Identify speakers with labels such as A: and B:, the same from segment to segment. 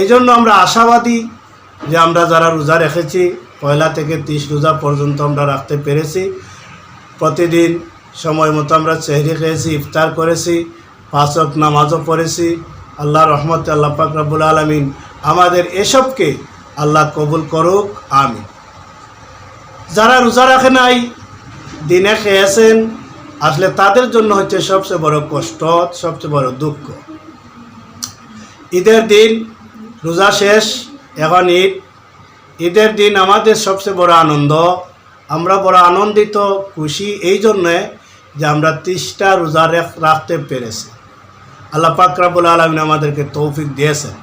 A: এই জন্য আমরা আশাবাদী যে আমরা যারা রোজা রেখেছি, পয়লা থেকে তিরিশ রোজা পর্যন্ত আমরা রাখতে পেরেছি। প্রতিদিন সময় মতো আমরা চেহরি খেয়েছি, ইফতার করেছি পাঁচক নামাজও পড়েছি। আল্লাহ রহমত আল্লাহ পাক রব্বুল আলমিন আমাদের এসবকে আল্লাহ কবুল করুক আমি যারা রোজা রাখে নাই, দিনে খেয়েছেন, আসলে তাদের জন্য হচ্ছে সবচেয়ে বড় কষ্ট, সবচেয়ে বড় দুঃখ। ঈদের দিন রোজা শেষ, এখন ঈদ। ঈদের দিন আমাদের সবচেয়ে বড় আনন্দ। আমরা বড় আনন্দিত, খুশি এই জন্যে যে আমরা তিরিশটা রোজা রাখতে পেরেছি। আল্লাহ পাকরাবুল আলমিন আমাদেরকে তৌফিক দিয়েছেন।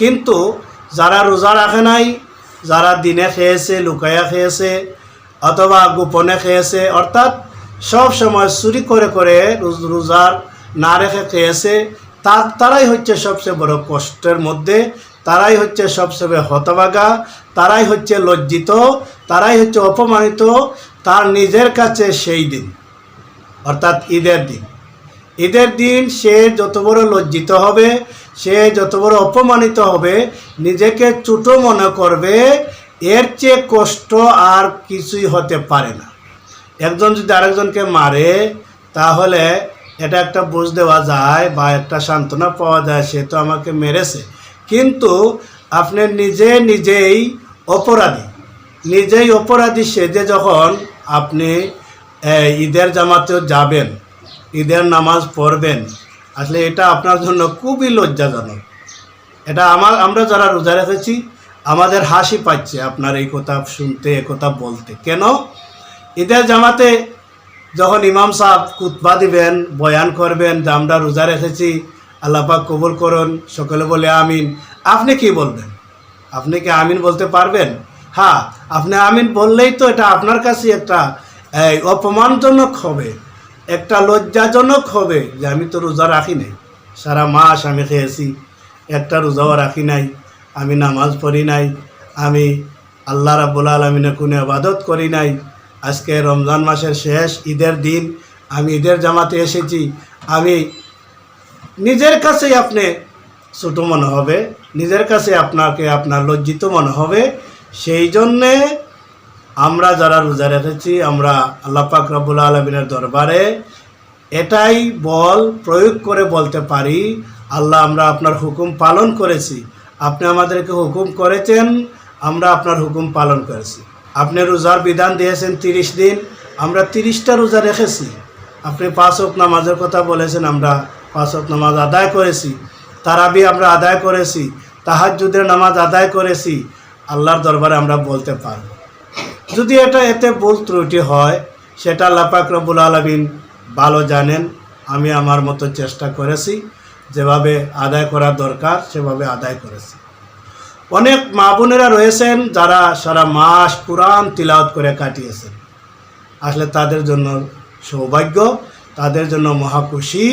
A: কিন্তু যারা রোজা রাখে নাই, যারা দিনে খেয়েছে লুকাইয়া খেয়েছে, অথবা গোপনে খেয়েছে, অর্থাৎ সব সময় চুরি করে করে রোজার না রেখে খেয়েছে, তা তারাই হচ্ছে সবচেয়ে বড় কষ্টের মধ্যে তারাই হচ্ছে সবচেয়ে হতবাগা তারাই হচ্ছে লজ্জিত, তারাই হচ্ছে অপমানিত, তার নিজের কাছে সেই দিন, অর্থাৎ ঈদের দিন। ঈদের দিন সে যত বড় লজ্জিত হবে, সে যত বড় অপমানিত হবে, নিজেকে ছোটো মনে করবে, এর চেয়ে কষ্ট আর কিছুই হতে পারে না। একজন যদি আরেকজনকে মারে, তাহলে এটা একটা বুঝ দেওয়া যায় বা একটা সান্ত্বনা পাওয়া যায়, সে তো আমাকে মেরেছে। কিন্তু আপনি নিজে নিজেই অপরাধী। নিজেই অপরাধী সেজে যখন আপনি ঈদের জামাতেও যাবেন, ঈদের নামাজ পড়বেন, আসলে এটা আপনার জন্য খুবই লজ্জাজনক। এটা আমার, আমরা যারা রোজা রেখেছি, আমাদের হাসি পাচ্ছে আপনার এই কথা শুনতে এ কথা বলতে। কেন? ঈদের জামাতে যখন ইমাম সাহেব কুতবা দিবেন, বয়ান করবেন যে আমরা রোজা রেখেছি আল্লাপাক কবুল করুন, সকলে বলে আমিন। আপনি কি বলবেন? আপনি কি আমিন বলতে পারবেন? হ্যাঁ আপনি আমিন বললেই তো এটা আপনার কাছে একটা অপমানজনক হবে, একটা লজ্জাজনক হবে যে আমি তো রোজা রাখি নাই। সারা মাস আমি খেয়েছি, একটা রোজাও রাখি নাই, আমি নামাজ পড়ি নাই, আমি আল্লাহ রাবুল আলমিনে কোনো আবাদত করি নাই। আজকে রমজান মাসের শেষ ঈদের দিন, আমি ঈদের জামাতে এসেছি, আমি নিজের কাছেই আপনি ছোটো মনে হবে, নিজের কাছে আপনাকে আপনার লজ্জিত মনে হবে। সেই জন্যে আমরা যারা রোজা রেখেছি, আমরা আল্লাহ পাক রব্বুল আলমিনের দরবারে এটাই বল, প্রয়োগ করে বলতে পারি, আল্লাহ আমরা আপনার হুকুম পালন করেছি। আপনি আমাদেরকে হুকুম করেছেন, আমরা আপনার হুকুম পালন করেছি। আপনি রোজার বিধান দিয়েছেন তিরিশ দিন, আমরা তিরিশটা রোজা রেখেছি। আপনি পাঁচ ওয়াক্ত নামাজের কথা বলেছেন, আমরা পাঁচ ওয়াক্ত নামাজ আদায় করেছি, তারাবি আমরা আদায় করেছি, তাহাজ্জুদের নামাজ আদায় করেছি, আল্লাহর দরবারে আমরা বলতে পারব। যদি এটা এতে ভুল ত্রুটি হয়, সেটা লাপাক রব্বুল আলমিন ভালো জানেন, আমি আমার মতো চেষ্টা করেছি, যেভাবে আদায় করা দরকার, সেভাবে আদায় করেছি। অনেক মা বোনেরা রয়েছেন যারা সারা মাস কোরআন তিলাওয়াত করে কাটিয়েছেন। আসলে তাদের জন্য সৌভাগ্য, তাদের জন্য মহাখুশি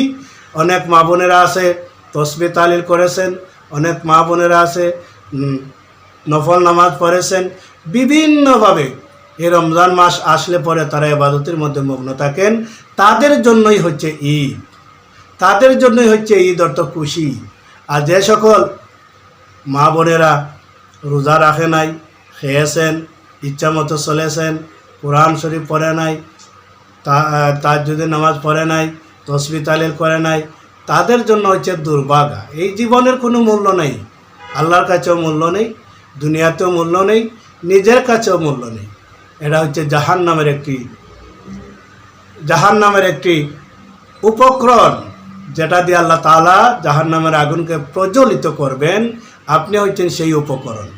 A: অনেক মা বোনেরা আছে, তসবি তালিল করেছেন, অনেক মা বোনেরা আছে নফল নামাজ পড়েছেন। বিভিন্নভাবে এই রমজান মাস আসলে পরে তারা এবাদতের মধ্যে মগ্ন থাকেন। তাদের জন্যই হচ্ছে ঈদ। তাদের জন্যই হচ্ছে ঈদ অর্থ খুশি। আর যে সকল মা বোনেরা রোজা রাখে নাই, খেয়েছেন, ইচ্ছা মতো চলেছেন, কোরআন শরীফ পড়ে নাই, তা তার যদি নামাজ পড়ে নাই তসবি তালিল করে নাই, তাদের জন্য হচ্ছে দুর্ভাগা এই জীবনের কোনো মূল্য নেই। আল্লাহর কাছেও মূল্য নেই, দুনিয়াতেও মূল্য নেই, নিজের কাছেও মূল্য নেই। এটা হচ্ছে জাহান নামের একটি জাহান নামের একটি উপকরণ যেটা দিয়ে আল্লাহ তালা জাহান নামের আগুনকে প্রজ্বলিত করবেন। আপনি হচ্ছেন সেই উপকরণ।